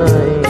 জানাই প্রণাম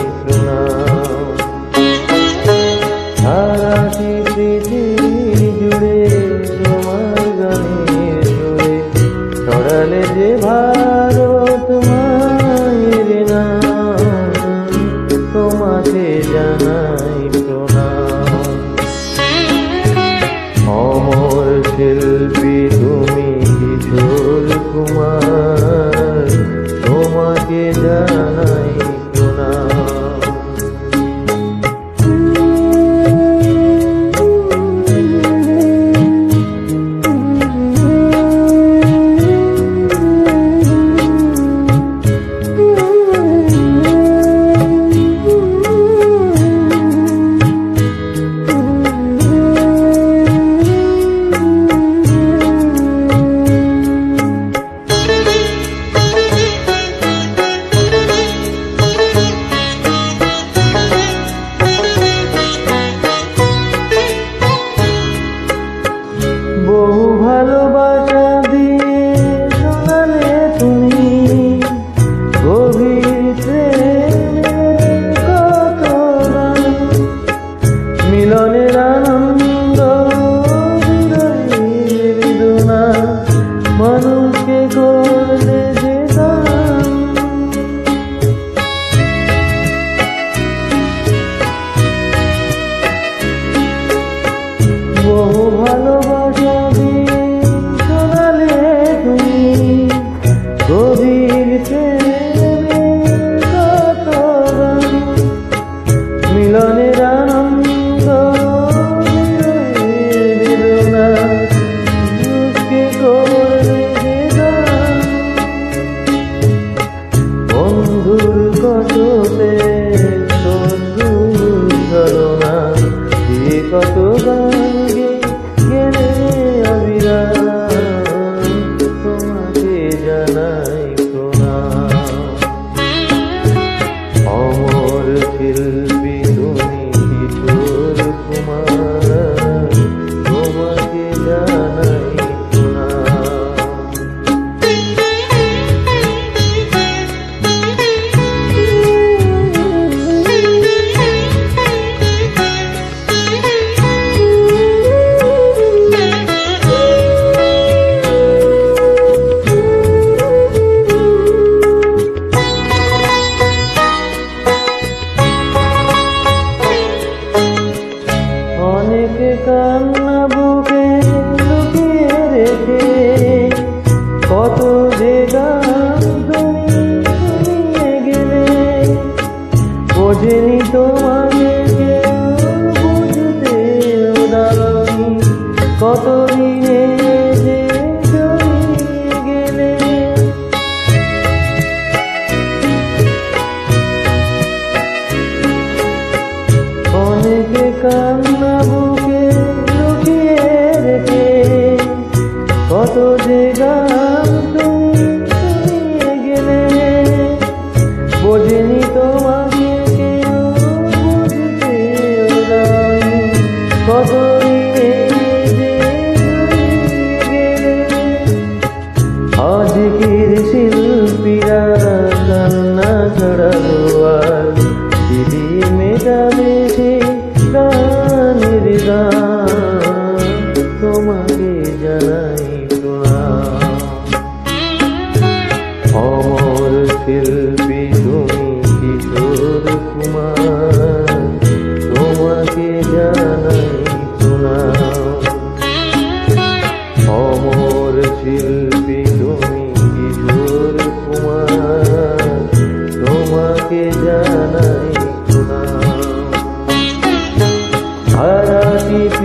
todo.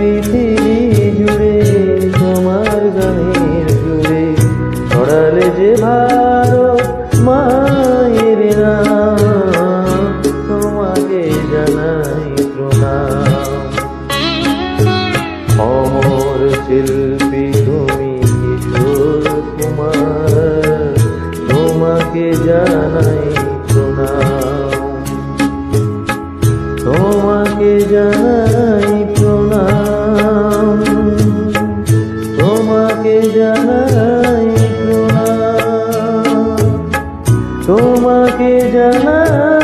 পৃথিবী জুড়ে, তোমার গানের জুড়ে, ছড়ালে যে ভারত মায়ের নাম, তোমাকে জানাই প্রণাম। অমর শিল্পী, তুমি কিশোর কুমার, তোমাকে জানাই প্রণাম। তোমাকে জানাই তোমাকে জানাই